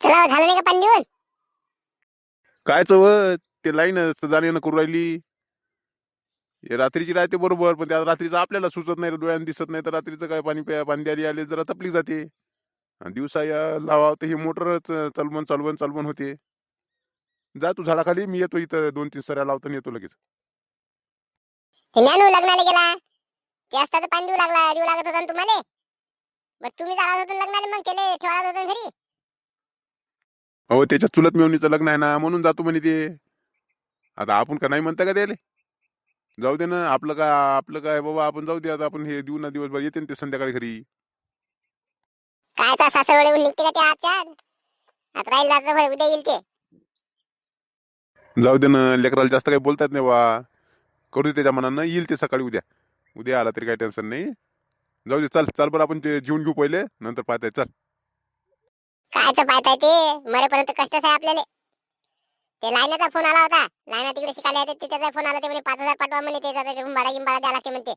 चला झालं नाही का पाणी देऊन काय चव ते लाईन जाण्यानं करू राहिली. हे रात्रीची राहते बरोबर पण त्या रात्रीचं आपल्याला सुचत नाही डोळ्यानं दिसत नाही तर रात्रीचं काय पाणी प्या पाणी द्यायला आले जरा तपली जाते. आणि दिवसा या लावा तर ही मोटर चालवून चालवून चालवून होते. जा तू झाडाखाली मी येतो इथं दोन तीन सऱ्या लावतो आणि येतो लगेच. ते ज्ञानू लग्नाला गेला. ते असता तर पाणी देऊ लागला देऊ लागत होता ना तुम्हाला. बरं तुम्ही जाणार होता लग्नाला मग केले होता घरी? हो त्याच्या चुलत मेवणीचं लग्न आहे ना म्हणून जातो म्हणे ते. आता आपण का नाही म्हणता का त्याले? जाऊ दे ना आपलं काय आपलं काय बाबा आपण जाऊ दे आता आपण हे देऊ ना दिवसभर येते ना ते संध्याकाळी घरी. कायचा सासरवडे निघते का ते आजच्या? आज? आता राहील जातं भाई उद्या येईल ते. जाऊ दे ना लेकराला जास्त काही बोलतात नाही बा. करू दे त्याच्या मनानं येईल ते सकाळी उद्या. उद्या आला तरी काही टेन्शन नाही. जाऊ दे चल चल बरं आपण ते जेवून घेऊ पहिले नंतर पाहताय चल. कायचं पाहताय ते? मरेपर्यंत कष्टच आहे आपल्याला. ते लायनाचा फोन आला होता. लायना तिकडे शिकायला येते. त्याचा फोन आला ते म्हणे पाच हजार पाठवा म्हणे. ते रूम भाडा गिंबाडा द्या लागते म्हणते.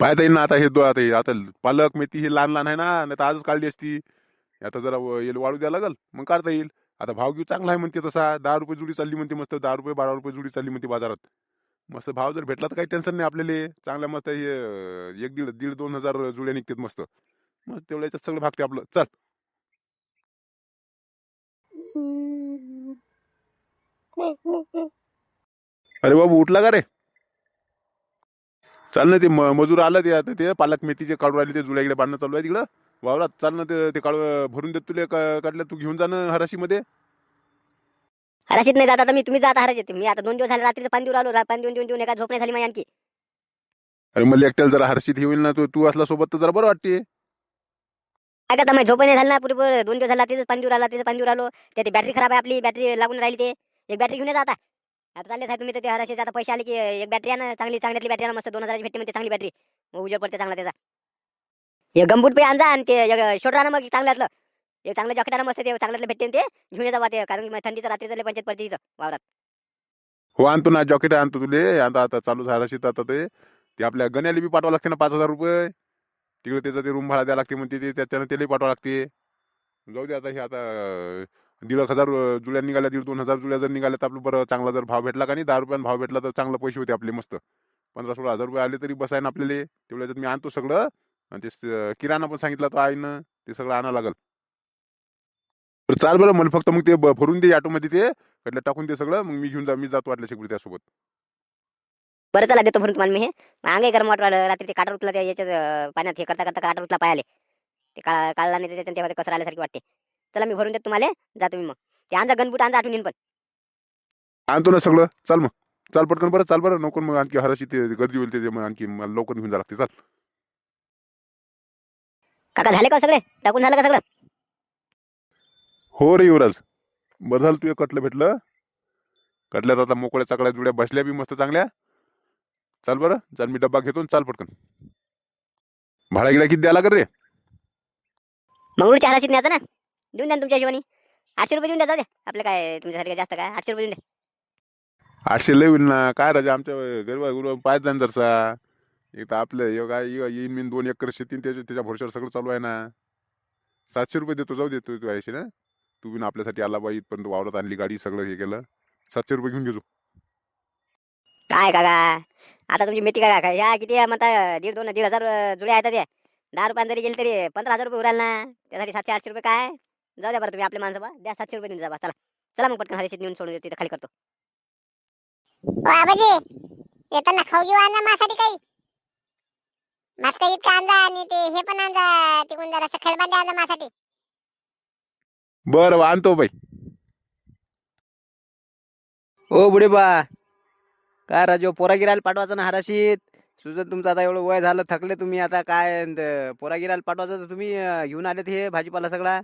पाहता येईल ना आता हे दो आता हे आता पालक मेथी हे लहान लहान आहे ना नाही तर आजच काढली असती. आता जरा व- येईल वाळू द्या लागल. मग काढता येईल. आता भाव घेऊ चांगला आहे म्हणते तसा. दहा रुपये जुडी चालली म्हणते मस्त. दहा रुपये बारा रुपये जुडी चालली म्हणते बाजारात. मस्त भाव जर भेटला तर काही टेन्शन नाही आपल्याला. चांगल्या मस्त हे अं, एक दीड दीड दोन हजार जुड्या निघतात मस्त. मस्त तेवढ्या याच्यात सगळं भागते आपलं. चल. अरे बाबू उठला का रे? चाल ना ते म- मजूर आलं ते आता ते पालक मेथीचे काढून राहिले ते जुळ्या इकडे बांधणं चालू आहे तिकडं. वावरात चाल ना ते ते काढू भरून देत तुले का- काढलं तू घेऊन जा ना हराशीमध्ये. हराशीत नाही जात आता मी तुम्ही जात हराशीत. मी आता दोन दिवस झाले रात्रीचं पाणी देऊन आलो रा- पाणी देऊन देऊन देऊन एका झोप नाही झाली माझी आणखी. अरे मला एकट्याला जरा हर्षित होईल ना तू तू असला सोबत तर जरा बरं वाटते. काय आता माझी झोप नाही ना पुरे दोन दिवस झाला तिथं पाणी आला तिथं पाणी आलो ते बॅटरी खराब आहे आपली बॅटरी लागून राहिली ते. एक बॅटरी घेऊन येत आता. आता चालले साहेब तुम्ही ते हराशे आता पैसे आले की एक बॅटरी आहे ना चांगली चांगल्यातली बॅटरी आहे ना मस्त दोन हजाराची भेटते म्हणते चांगली बॅटरी मग पडते चांगला त्याचा. हे गंबूट पे आणजा आणि ते शोट ना मग चांगल्यातलं. एक चांगलं जॉकेट आणा मस्त ते चांगल्यातलं भेटते ना ते घेऊन येता ते कारण की थंडीचं रात्री चालले पंचायत पडते तिथं वावरात. हो आणतो ना जॉकेट आणतो तुले. आता आता चालू झाला आता ते. ते आपल्या गण्याला बी पाठवा लागते ना पाच हजार रुपये. तिकडे त्याचा ते रूम भाडा द्यावं लागते म्हणते ते त्याच्यानं त्यालाही पाठवावं लागते. जाऊ दे आता हे आता दीड एक हजार जुळ्या निघाल्या दीड दोन हजार जुळ्या जर निघाल्या तर आपलं बरं चांगला जर भाव भेटला का नाही दहा रुपयानं भाव भेटला तर चांगला पैसे होते आपले मस्त. पंधरा सोळा हजार रुपये आले तरी बसाय ना आपल्याला तेवढ्याच्यात मी आणतो सगळं. आणि ते किराणा पण सांगितलं तो आईनं ते सगळं आणावं लागल. बरं चाल बरं मला फक्त मग ते भरून दे ऑटोमध्ये ते कटल्या टाकून दे सगळं मग मी घेऊन जा मी जातो वाटलं शिकवली त्यासोबत. बरं चला देतो भरून तुम्हाला मी हे. मग अंगे गरम वाटलं रात्री ते काटा उठला त्या याच्यात पाण्यात हे करता करता काटा उठला पायाले. ते काळा काढला नाही त्याच्यात तेव्हा ते कसं आल्यासारखी वाटते. चला मी भरून देतो तुम्हाला जा तुम्ही मग. ते आणजा गणबूट आणजा आठवून येईन पण. आणतो ना सगळं. चाल मग. चाल पटकन बरं चाल बरं. नको मग आणखी हराशी ते गर्दी होईल ते मग आणखी मला लवकर घेऊन जा लागते. चाल. काका झाले का हो सगळे? टाकून झालं का सगळं? हो रे युवराज. बरं झालं तू कटलं भेटलं कटल्यात आता मोकळ्या चाकड्या जुड्या बसल्या बी मस्त चांगल्या. चाल बरं चाल मी डब्बा घेतो चाल पटकन. भाडा गिडा किती द्यायला कर रे? मंगळूरच्या हराशीत न्यायचं ना. देऊन द्या तुमच्या हिशोबाने. आठशे रुपये देऊन द्या जाऊ द्या आपलं काय तुमच्यासाठी काय जास्त काय? आठशे रुपये देऊन द्या. आठशे लय होईल ना. काय राजा आमच्या गरीबा गुरु पाच जाण जरसा. एक तर आपलं काय ये- येईन मी दोन एकर शेती त्याच्या त्याच्या भरोश्यावर सगळं चालू आहे ना. सातशे रुपये देतो जाऊ देतो तू यायशी ना तू बी आपल्यासाठी आला बाई इथपर्यंत वावरात आणली गाडी सगळं हे केलं. सातशे रुपये घेऊन घेतो काय काका? आता तुमची मेथी काय काय या किती आहे? म्हणता दीड दोन दीड हजार जुळे आहेत ते. दहा रुपयानं जरी गेले तरी पंधरा हजार रुपये उराल ना. त्यासाठी सातशे आठशे रुपये काय? जाऊ द्या बरं तुम्ही आपले माणसं बा द्या सातशे रुपये देऊन जा चला. चला मग पटकन हरेशीत नेऊन सोडून देतो. तिथं खाली करतो. ओ आबाजी येताना खाऊ घेऊ आणजा माझ्यासाठी काही? भात काही इतकं आणजा आणि ते हे पण आणजा तिकडून जरा खेळबांधे आणजा माझ्यासाठी बरं आणतो बाई. ओ बुढे बा काय राजो पोरागिरायला पाठवायचं ना हराशीत? सुजन तुमचं आता एवढं वय झालं थकले तुम्ही आता काय? पोरागिरायला पाठवायचं तर तुम्ही घेऊन आलेत हे भाजीपाला सगळा?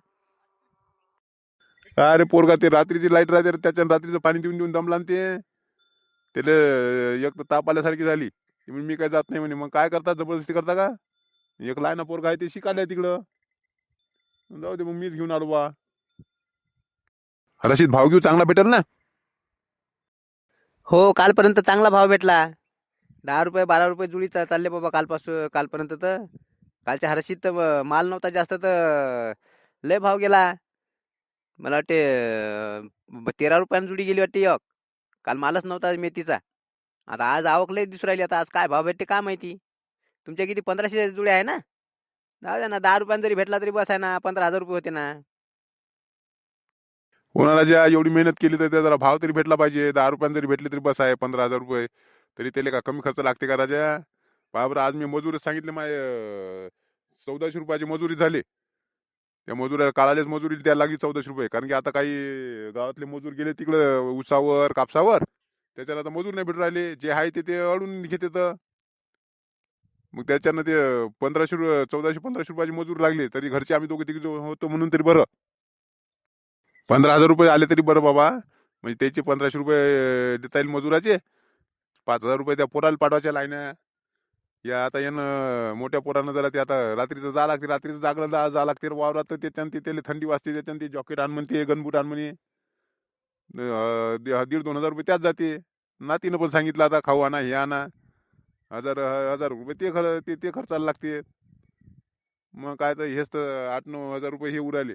अरे पोरगा ते रात्रीची लाइट राहते त्याच्या रात्रीचं पाणी देऊन देऊन दमला ते. त्याला एक तर ताप आल्यासारखी झाली. ती मी काय जात नाही म्हणे मग काय करता? जबरदस्ती करता का? एक लायना पोरगा आहे ते शिकायला तिकडं. जाऊ दे मग मीच घेऊन आलो बा. रशीद भाव घेऊ चांगला भेटेल ना? हो कालपर्यंत चांगला भाव भेटला. दहा रुपये बारा रुपये जुळी चा- चालले बाबा कालपासून कालपर्यंत तर. कालच्या हराशीत तर माल नव्हता जास्त तर लय भाव गेला. मला वाटते अं, ब- तेरा रुपयानं जुडी गेली वाटते एक. काल मालच नव्हता मेथीचा. आता आज आवक लय दिसून राहिली. आता आज काय भाव भेटते काय माहिती? तुमच्या किती पंधराशे जुळे आहे ना? जाऊ द्या ना दहा रुपयानं जरी भेटला तरी बस आहे ना पंधरा हजार रुपये होते ना. कोणाला ज्या एवढी मेहनत केली तर त्या जरा भाव तरी भेटला पाहिजे. दहा रुपयानं जरी भेटले तरी बस आहे पंधरा हजार रुपये. तरी त्याला का कमी खर्च लागते का राजा? बाबर आज मी मजूर सांगितले माय चौदाशे रुपयाची मजुरी झाली. त्या मजुराला काळालेच मजुरी द्यायला लागली चौदाशे रुपये. कारण की आता काही गावातले मजूर गेले तिकडं उसावर कापसावर. त्याच्यानं आता मजूर नाही भेटू राहिले. जे आहे ते ते अडून घेते तर. मग त्याच्यानं ते पंधराशे रु चौदाशे पंधराशे रुपयाची मजूर लागली. तरी घरचे आम्ही दोघे तिकडे होतो म्हणून तरी बरं. पंधरा हजार रुपये आले तरी बरं बाबा. म्हणजे त्याचे पंधराशे रुपये देता येईल मजुराचे. पाच हजार रुपये त्या पोराला पाठवायच्या लाईन. या आता यानं मोठ्या पोरानं जरा ते आता रात्रीचं जा लागते रात्रीचं जागलं जा जा लागते वावरात. तर त्याच्यानं ते त्याला थंडी वाजते त्याच्यानं ते जॉकेट आण म्हणते गनबूट आण म्हणे. दीड दोन हजार रुपये त्याच जाते. नातीनं पण सांगितलं आता खाऊ आणा हे आणा. हजार हजार रुपये ते खर ते ते खर्चाला लागते. मग काय तर हेच तर आठ नऊ हजार रुपये हे उडाले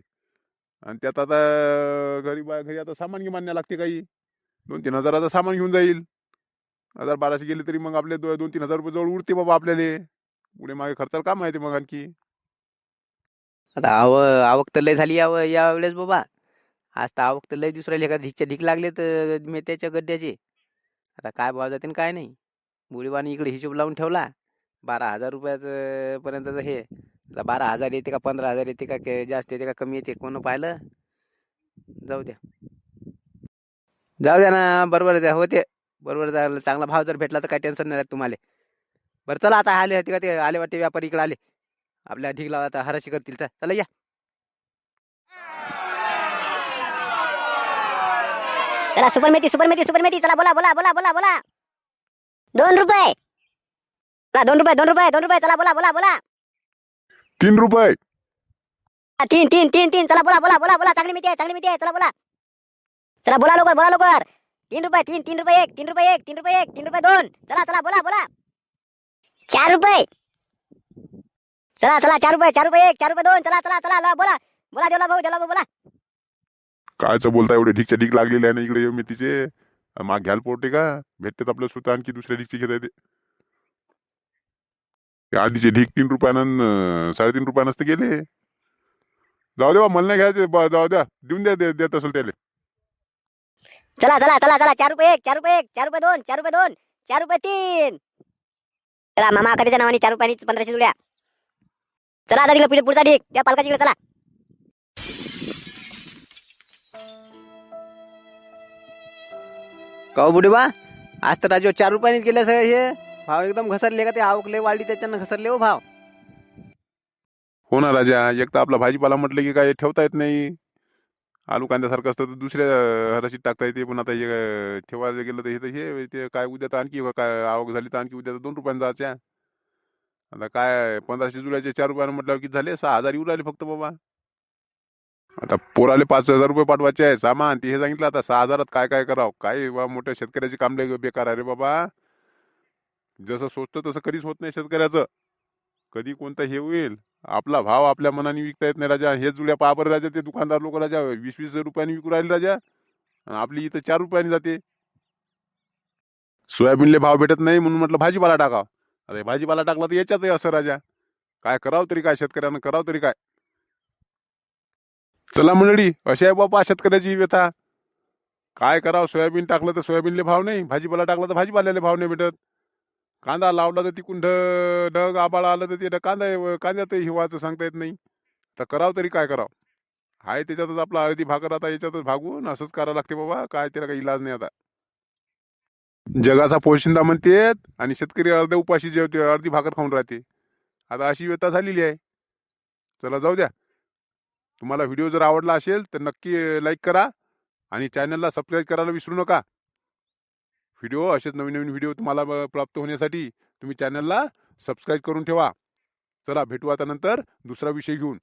आणि त्यात आता घरी बा घरी आता सामान घेऊन आणण्या लागते काही. दोन तीन हजाराचं सामान घेऊन जाईल. हजार बाराशे गेले तरी मग आपले दो दोन तीन हजार रुपये जवळ उरते बाबा आपल्याला. पुढे मागे खर्चाला काम माहिती मग आणखी. आता आव आवक तर लय झाली याव यावेळेस बाबा. आज तर आवक तर लय दुसऱ्या राहिली धिकच्या धिक लागले तर मेथ्याच्या गड्ड्याचे. आता काय भाव जाते काय नाही. बुडीबाने इकडे हिशोब लावून ठेवला. बारा हजार रुपयाचं पर्यंतचं हे. बारा हजार येते का पंधरा हजार येते का के- जास्त येते का कमी येते कोण पाहिलं? जाऊ द्या. जाऊ द्या ना बरोबर द्या होते बरोबर झालं चांगला भाव जर भेटला तर काही टेन्शन नाही राहत तुम्हाला. बरं चला आता आले होते का ते आले वाटते व्यापारी इकडे आले. आपल्या ढीक लावला आता हराशी करतील तर चला या. चला super methi super methi super methi. चला बोला बोला बोला बोला बोला. दोन रुपये. दोन रुपये दोन रुपये दोन रुपये. चला बोला बोला बोला. तीन रुपये. हा, तीन तीन तीन तीन. चला बोला बोला बोला बोला. चांगली मिती आहे चांगली मिती आहे. चला बोला. चला बोला लवकर बोला लवकर. तीन रुपये तीन तीन रुपये एक तीन रुपये एक तीन रुपये एक तीन रुपये दोन. चला चला बोला बोला. चार रुपये. चला चला चार रुपये चार रुपये एक चार रुपये दोन. चला चला चला ला, बोला. बोला देवला भाऊ देवला भाऊ बोला. कायचं बोलता एवढे ढिकच्या ढिक लागलेले आहे ना इकडे मेथीचे माग घ्यायला पोटे का? भेटतात आपलं स्वतः आणखी दुसऱ्या ढिकची घेता येते. ते आधीचे ढीक तीन रुपयानं साडेतीन रुपयानंच ते गेले. जाऊ दे बा मला नाही घ्यायचे बा, जाऊ द्या देऊन द्या दे- देत असेल त्याला. चला चला चला चला चार रुपये एक चार रुपये एक चार रुपये दोन चार रुपये दोन चार रुपये तीन. चला मामा आकाच्या नावाने चार रुपयानी पंधराशे जुड्या चला आता तिकडे पुढे पुढचा ढीक त्या पालकाच्या इकडे चला. का बुडी बा आज तर राजू चार रुपयाने गेले सगळे हे. भाव एकदम घसरले का ते आवकले वाढली त्याच्यानं घसरले हो भाव. हो ना राजा एक तर आपला भाजीपाला म्हटलं की काय ठेवता येत नाही. आलू कांद्यासारखं असतं तर दुसऱ्या हराशीत टाकता येते. पण आता हे ठेवायला गेलं तर हे तर हे ते काय उद्या तर आणखी काय आवक झाली तर आणखी उद्या तर दोन रुपयानं जायच्या आता काय पंधराशे जुलैचे चार रुपयानं म्हटल्यावर किती झाले? सहा हजार येऊ राहिले फक्त बाबा. आता पोराले पाच हजार रुपये पाठवायचे आहे. सामान ते हे सांगितलं आता सहा हजारात काय काय करावं? काय बा मोठ्या शेतकऱ्याचे काम लय बेकार आहे रे बाबा. जसं सोचतं तसं कधीच होत नाही शेतकऱ्याचं. कधी कोणता हे होईल आपला भाव आपल्या मनाने विकता येत नाही राजा. हे जुळ्या पापर राजा ते दुकानदार लोक राजा. वीस वीस रुपयांनी विकू राहिले राजा. आणि आपली इथं चार रुपयांनी जाते. सोयाबीनले भाव भेटत नाही म्हणून म्हटलं भाजीपाला टाका अरे भाजीपाला टाकला तर याच्यातही असं राजा. काय करावं तरी काय शेतकऱ्यानं करावं तरी काय? चला मंडळी अशी आहे बापा शेतकऱ्याची व्यथा. काय करावं सोयाबीन टाकलं तर सोयाबीनले भाव नाही भाजीपाला टाकला तर भाजीपाल्याला भाव नाही भेटत. कांदा लावला तर तिकून ढ ढग आबाळ आलं तर ते कांदा कांद्यात हिवाचं सांगता येत नाही. तर करावं तरी काय करावं? हाय त्याच्यातच आपला अर्धी भाकर आता याच्यातच भागून असंच करावं लागते बाबा काय त्याला काही इलाज नाही आता. जगाचा पोशिंदा म्हणतेत आणि शेतकरी अर्ध उपाशी जेवते अर्धी भाकर खाऊन राहते. आता अशी व्यथा झालेली आहे. चला जाऊ द्या. तुम्हाला व्हिडिओ जर आवडला असेल तर नक्की लाईक करा आणि चॅनलला सबस्क्राईब करायला विसरू नका. व्हिडिओ असेच नवीन नवीन व्हिडिओ तुम्हाला प्राप्त होण्यासाठी तुम्ही चॅनलला सबस्क्राईब करून ठेवा. चला भेटू आता नंतर दुसरा विषय घेऊन.